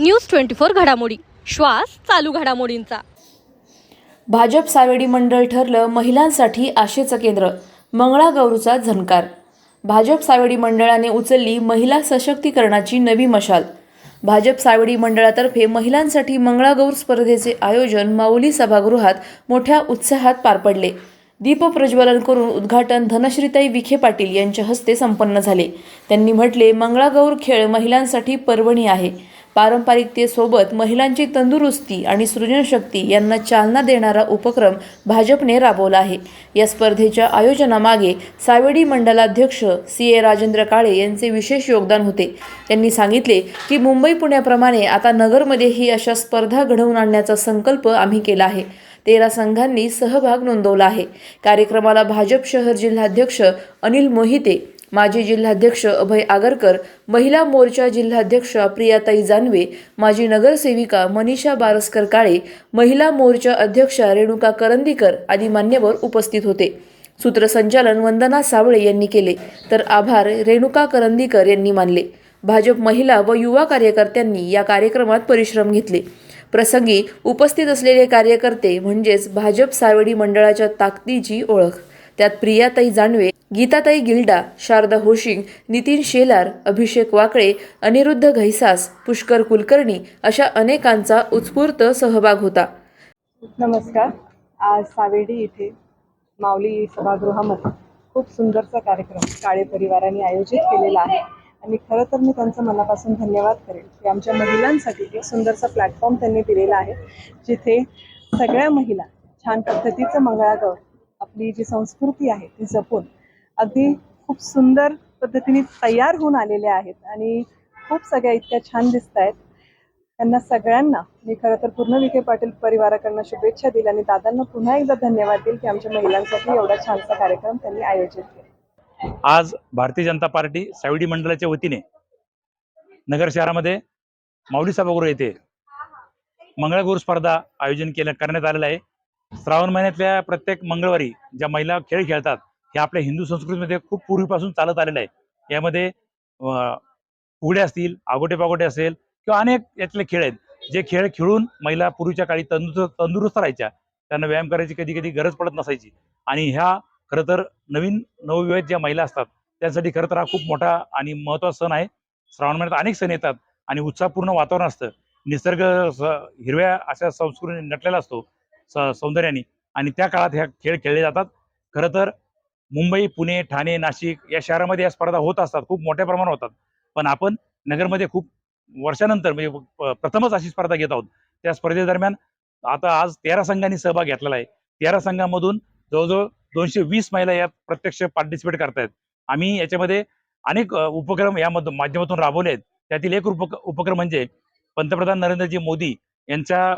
News twenty four घडामोडी. श्वास चालू घडामोडींचा. भाजप सावेडी मंडळ ठरलं महिलांसाठी आशेचं केंद्र मंगळागौरूचा झणकार. भाजप सावेडी मंडळाने उचलली महिला सशक्तीकरणाची नवी मशाल. भाजप सावेडी मंडळातर्फे महिलांसाठी मंगळागौर स्पर्धेचे आयोजन माऊली सभागृहात मोठ्या उत्साहात पार पडले. दीपप्रज्वलन करून उद्घाटन धनश्रीताई विखे पाटील यांच्या हस्ते संपन्न झाले. त्यांनी म्हटले मंगळागौर खेळ महिलांसाठी पर्वणी आहे. पारंपरिकतेसोबत महिलांची तंदुरुस्ती आणि सृजनशक्ती यांना चालना देणारा उपक्रम भाजपने राबवला आहे. या स्पर्धेच्या आयोजनामागे सावेडी मंडलाध्यक्ष सी ए राजेंद्र काळे यांचे विशेष योगदान होते. त्यांनी सांगितले की मुंबई पुण्याप्रमाणे आता नगरमध्येही अशा स्पर्धा घडवून आणण्याचा संकल्प आम्ही केला आहे. तेरा संघांनी सहभाग नोंदवला आहे. कार्यक्रमाला भाजप शहर जिल्हाध्यक्ष अनिल मोहिते माजी जिल्हाध्यक्ष अभय आगरकर महिला मोर्चा जिल्हाध्यक्ष प्रियाताई जानवे माजी नगरसेविका मनीषा बारसकर काळे महिला मोर्चा अध्यक्षा रेणुका करंदीकर आदी मान्यवर उपस्थित होते. सूत्रसंचालन वंदना सावळे यांनी केले तर आभार रेणुका करंदीकर यांनी मानले. भाजप महिला व युवा कार्यकर्त्यांनी या कार्यक्रमात परिश्रम घेतले. प्रसंगी उपस्थित असलेले कार्यकर्ते म्हणजेच भाजप सावडी मंडळाच्या ताकदीची ओळख. त्यात प्रियाताई जानवे गीताताई गिल्डा शारदा होशिंग नितीन शेलार अभिषेक वाकळे अनिरुद्ध घैसास पुष्कर कुलकर्णी अशा अनेकांचा उत्स्फूर्त सहभाग होता. नमस्कार. आज सावेडी इथे माऊली सभागृहामध्ये खूप सुंदरसा कार्यक्रम काळे परिवाराने आयोजित केलेला आहे आणि खरं तर मी त्यांचं मनापासून धन्यवाद करेल की आमच्या महिलांसाठी एक सुंदरसा प्लॅटफॉर्म त्यांनी दिलेला आहे जिथे सगळ्या महिला छान पद्धतीचं मंगळागौर आपली जी संस्कृती आहे ती जपून अगदी खूप सुंदर पद्धतीने तयार होऊन आलेल्या आहेत आणि खूप सगळ्या इतक्या छान दिसत आहेत. त्यांना सगळ्यांना मी खरं तर पूर्ण विखे पाटील परिवाराकडनं शुभेच्छा दिल्या आणि दादांना पुन्हा एकदा धन्यवाद देईल की आमच्या महिलांसाठी एवढा छानसा कार्यक्रम त्यांनी आयोजित केला. आज भारतीय जनता पार्टी सावडी मंडळाच्या वतीने नगर शहरामध्ये माऊली सभागृह येथे मंगळागौर स्पर्धा आयोजन केलं करण्यात आलेलं आहे. श्रावण महिन्यातल्या प्रत्येक मंगळवारी ज्या महिला खेळ खेळतात हे आपल्या हिंदू संस्कृतीमध्ये खूप पूर्वीपासून चालत आलेलं आहे. यामध्ये उघडे असतील आगोटे पागोटे असेल किंवा अनेक यातले खेळ आहेत. जे खेळ खेळून महिला पूर्वीच्या काळी तंदुर तंदुरुस्त राहायच्या. त्यांना व्यायाम करायची कधी कधी गरज पडत नसायची. आणि ह्या खरं तर नवीन नवविवाहित ज्या महिला असतात त्यांसाठी खरं तर हा खूप मोठा आणि महत्त्वाचा सण आहे. श्रावण महिन्यात अनेक सण येतात आणि उत्साहपूर्ण वातावरण असतं. निसर्ग हिरव्या अशा संस्कृतीने नटलेला असतो स- सौंदर्याने. आणि त्या काळात ह्या खेळ खेळले जातात. खरं तर मुंबई पुणे ठाणे नाशिक या शहरामध्ये या स्पर्धा होत असतात. खूप मोठ्या प्रमाणात होतात. पण आपण नगरमध्ये खूप वर्षानंतर म्हणजे प्रथमच अशी स्पर्धा घेत आहोत. त्या स्पर्धेदरम्यान आता आज तेरा संघांनी सहभाग घेतलेला आहे. तेरा संघांमधून जवळजवळ दोनशे वीस महिला यात प्रत्यक्ष पार्टिसिपेट करतायत. आम्ही याच्यामध्ये अनेक उपक्रम या माध्यमातून राबवले आहेत. त्यातील एक उपक उपक्रम म्हणजे पंतप्रधान नरेंद्रजी मोदी यांच्या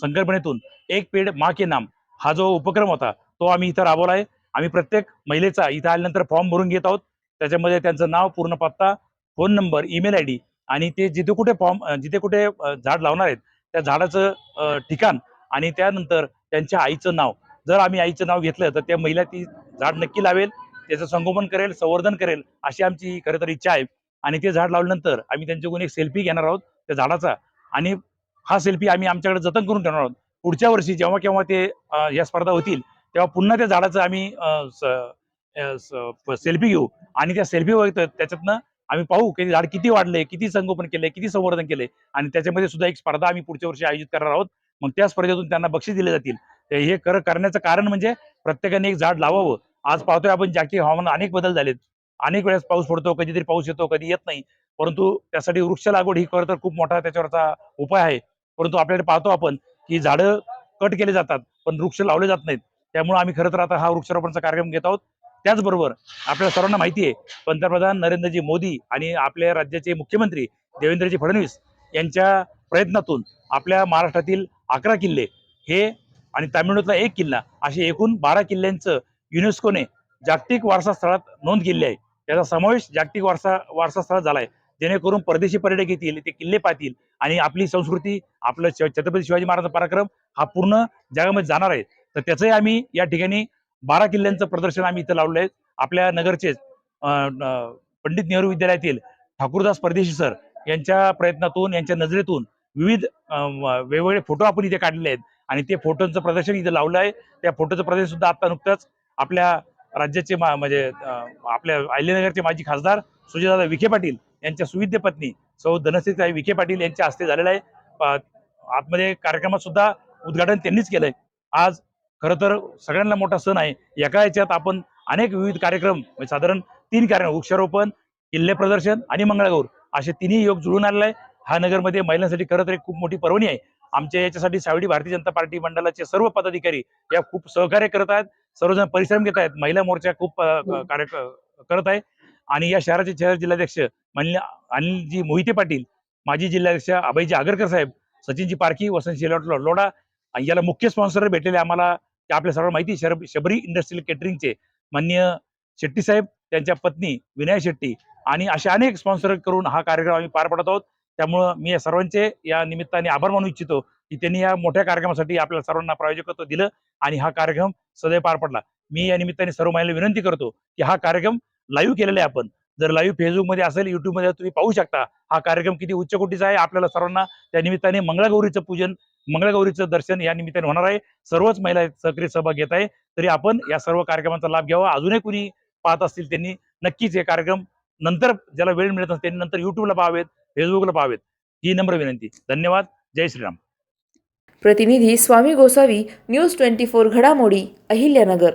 संकल्पनेतून एक पेड मा के नाम हा जो उपक्रम होता तो आम्ही इथं राबवला आहे. आम्ही प्रत्येक महिलेचा इथं आल्यानंतर फॉर्म भरून घेत आहोत. त्याच्यामध्ये त्यांचं नाव पूर्ण पत्ता phone number email I D आणि ते जिथे कुठे फॉर्म जिथे कुठे झाड लावणार आहेत त्या झाडाचं ठिकाण आणि त्यानंतर त्यांच्या आईचं नाव. जर आम्ही आईचं नाव घेतलं तर त्या महिला ती झाड नक्की लावेल त्याचं संगोपन करेल संवर्धन करेल अशी आमची खरं तर इच्छा आहे. आणि ते झाड लावल्यानंतर आम्ही त्यांच्याकडून एक सेल्फी घेणार आहोत त्या झाडाचा. आणि हा सेल्फी आम्ही आमच्याकडे जतन करून ठेवणार आहोत. पुढच्या वर्षी जेव्हा केव्हा ते या स्पर्धा होतील तेव्हा पुन्हा त्या झाडाचं आम्ही सेल्फी घेऊ. आणि त्या सेल्फी त्याच्यातनं आम्ही पाहू की झाड किती वाढले किती संगोपन केले किती संवर्धन केले आणि त्याच्यामध्ये सुद्धा एक स्पर्धा आम्ही पुढच्या वर्षी आयोजित करणार आहोत. मग त्या स्पर्धेतून त्यांना बक्षीस दिले जातील. हे कर करण्याचं कारण म्हणजे प्रत्येकाने एक झाड लावावं. आज पाहतोय आपण जागतिक हवामान अनेक बदल झालेत. अनेक वेळेस पाऊस पडतो कधीतरी पाऊस येतो कधी येत नाही. परंतु त्यासाठी वृक्ष लागवड ही खरं तर खूप मोठा त्याच्यावरचा उपाय आहे. परंतु आपल्याकडे पाहतो आपण की झाडं कट केले जातात पण वृक्ष लावले जात नाहीत. त्यामुळे आम्ही खरं तर आता हा वृक्षारोपणचा कार्यक्रम घेत आहोत. त्याचबरोबर आपल्या सर्वांना माहिती आहे पंतप्रधान नरेंद्रजी मोदी आणि आपल्या राज्याचे मुख्यमंत्री देवेंद्रजी फडणवीस यांच्या प्रयत्नातून आपल्या महाराष्ट्रातील अकरा किल्ले हे आणि तामिळनाडूतला एक किल्ला असे एकूण बारा किल्ल्यांचं युनेस्कोने जागतिक वारसा स्थळात नोंद केली आहे. त्याचा समावेश जागतिक वारसा वारसा स्थळात झाला आहे. जेणेकरून परदेशी पर्यटक येतील ते किल्ले पाहतील आणि आपली संस्कृती आपलं छत्रपती शिवाजी महाराजांचा पराक्रम हा पूर्ण जगामध्ये जाणार आहे. तर त्याचंही आम्ही या ठिकाणी बारा किल्ल्यांचं प्रदर्शन आम्ही इथं लावलं आहे. आपल्या नगरचे पंडित नेहरू विद्यालयातील ठाकूरदास परदेशी सर यांच्या प्रयत्नातून यांच्या नजरेतून विविध वेगवेगळे फोटो आपण इथे काढलेले आहेत. आणि ते फोटोंचं प्रदर्शन इथे लावलं आहे. त्या फोटोचं प्रदर्शन सुद्धा आता नुकतंच आपल्या राज्याचे मा- म्हणजे आपल्या अहिल्यानगरचे माजी खासदार सुजयदादा विखे पाटील यांच्या सुविद्य पत्नी सौ धनश्रीताई विखे पाटील यांच्या हस्ते झालेलं आहे. आतमध्ये कार्यक्रमात सुद्धा उद्घाटन त्यांनीच केलंय. आज खरं तर सगळ्यांना मोठा सण आहे. एका याच्यात आपण अनेक विविध कार्यक्रम म्हणजे साधारण तीन कार्यक्रम वृक्षारोपण किल्ले प्रदर्शन आणि मंगळागौर असे तिन्ही योग जुळून आलेला आहे हा नगरमध्ये महिलांसाठी खरं तर एक खूप मोठी पर्वणी आहे. आमच्या याच्यासाठी सावडी भारतीय जनता पार्टी मंडळाचे सर्व पदाधिकारी या खूप सहकार्य करत आहेत. सर्वजण परिश्रम घेत आहेत. महिला मोर्चा खूप कार्य करत आहे. आणि या शहराचे शहर जिल्हाध्यक्ष माननीय अनिलजी मोहिते पाटील माजी जिल्हाध्यक्ष अभयजी आगरकर साहेब सचिनजी पारखी वसंतजी लो- लोढा आणि याला मुख्य स्पॉन्सर भेटलेले आम्हाला आपल्या सर्व माहिती शर शबरी इंडस्ट्रियल केटरिंगचे मान्य शेट्टी साहेब त्यांच्या पत्नी विनय शेट्टी आणि असे अनेक स्पॉन्सर करून हा कार्यक्रम आम्ही पार पडत आहोत. त्यामुळं मी या सर्वांचे या निमित्ताने आभार मानू इच्छितो की त्यांनी या मोठ्या कार्यक्रमासाठी आपल्या सर्वांना प्रायोजकत्व दिलं आणि हा कार्यक्रम सदैव पार पडला. मी या निमित्ताने सर्व महिला विनंती करतो की हा कार्यक्रम लाईव्ह केलेला आहे आपण. जर लाईव्ह फेसबुकमध्ये असेल युट्यूबमध्ये तुम्ही पाहू शकता. हा कार्यक्रम किती उच्च कोटीचा आहे आपल्याला सर्वांना त्या निमित्ताने मंगळागौरीचं पूजन मंगळागौरीचं दर्शन या निमित्ताने होणार आहे. सर्वच महिला सक्रिय सहभाग घेत आहे. तरी आपण या सर्व कार्यक्रमाचा लाभ घ्यावा. अजूनही कुणी पाहत असतील त्यांनी नक्कीच हे कार्यक्रम नंतर ज्याला वेळ मिळत असेल त्यांनी नंतर युट्यूबला पाहावेत फेसबुकला पाहावेत. ही नम्र विनंती. धन्यवाद. जय श्रीराम. प्रतिनिधी Swami Gosavi news twenty four घडामोडी अहिल्यानगर.